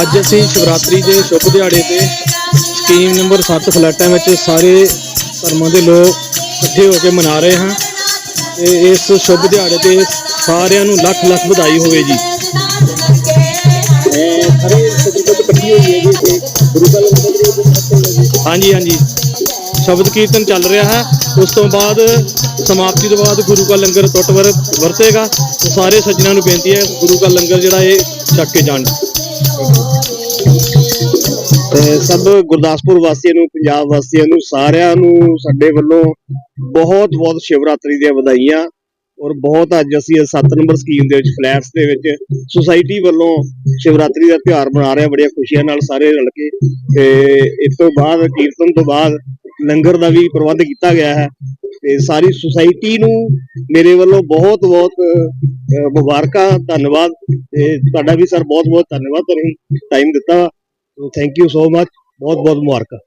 ਅੱਜ ਅਸੀਂ ਸ਼ਿਵਰਾਤਰੀ ਦੇ ਸ਼ੁਭ ਦਿਹਾੜੇ ਤੇ ਸਕੀਮ ਨੰਬਰ 7 ਫਲੈਟਾਂ ਵਿੱਚ ਸਾਰੇ ਧਰਮਾਂ ਦੇ ਲੋਕ ਇਕੱਠੇ ਹੋ ਕੇ ਮਨਾ ਰਹੇ ਹਾਂ ਤੇ ਇਸ ਸ਼ੁਭ ਦਿਹਾੜੇ ਤੇ ਸਾਰਿਆਂ ਨੂੰ ਲੱਖ ਲੱਖ ਵਧਾਈ ਹੋਵੇ ਜੀ। ਸਾਰੇ ਸਤਿਗੁਰੂ ਇਕੱਠੀ ਹੋਈ ਹੈ ਜੀ ਗੁਰੂ ਘਰ ਹਾਂਜੀ ਹਾਂਜੀ। ਸ਼ਬਦ ਕੀਰਤਨ ਚੱਲ ਰਿਹਾ ਹੈ। ਉਸ ਤੋਂ ਬਾਅਦ ਸਮਾਪਤੀ ਤੋਂ ਬਾਅਦ ਗੁਰੂ ਕਾ ਲੰਗਰ ਟੁੱਟ ਵਰ ਵਰਤੇਗਾ ਸਾਰੇ ਸੱਜਣਾਂ ਨੂੰ ਬੇਨਤੀ ਹੈ, ਗੁਰੂ ਕਾ ਲੰਗਰ ਜਿਹੜਾ ਇਹ ਛਕ ਕੇ ਜਾਣ। ਤੇ ਸਭ ਗੁਰਦਾਸਪੁਰ ਵਾਸੀਆਂ ਨੂੰ, ਪੰਜਾਬ ਵਾਸੀਆਂ ਨੂੰ, ਸਾਰਿਆਂ ਨੂੰ, ਸਾਡੇ ਵੱਲੋਂ ਬਹੁਤ ਬਹੁਤ ਸ਼ਿਵਰਾਤਰੀ ਦੀਆਂ ਵਧਾਈਆਂ ਔਰ ਬਹੁਤ ਅੱਜ ਅਸੀਂ 7 ਨੰਬਰ ਸਕੀਮ ਦੇ ਵਿੱਚ, ਫਲੈਟਸ ਦੇ ਵਿੱਚ ਸੁਸਾਇਟੀ ਵੱਲੋਂ ਸ਼ਿਵਰਾਤਰੀ ਦਾ ਤਿਉਹਾਰ ਮਨਾ ਰਹੇ ਬੜੀਆਂ ਖੁਸ਼ੀਆਂ ਨਾਲ ਸਾਰੇ ਰਲ ਕੇ। ਤੇ ਇਸ ਤੋਂ ਬਾਅਦ, ਕੀਰਤਨ ਤੋਂ ਬਾਅਦ ਲੰਗਰ ਦਾ ਵੀ ਪ੍ਰਬੰਧ ਕੀਤਾ ਗਿਆ ਹੈ। ਤੇ ਸਾਰੀ ਸੁਸਾਇਟੀ ਨੂੰ ਮੇਰੇ ਵੱਲੋਂ ਬਹੁਤ ਬਹੁਤ ਮੁਬਾਰਕਾਂ, ਧੰਨਵਾਦ ਤੇ ਤੁਹਾਡਾ ਵੀ ਸਰ ਬਹੁਤ ਬਹੁਤ ਧੰਨਵਾਦ, ਤੁਸੀਂ ਟਾਈਮ ਦਿੱਤਾ। ਥੈਂਕ ਯੂ ਸੋ ਮਚ ਬਹੁਤ ਬਹੁਤ ਮੁਬਾਰਕਾਂ।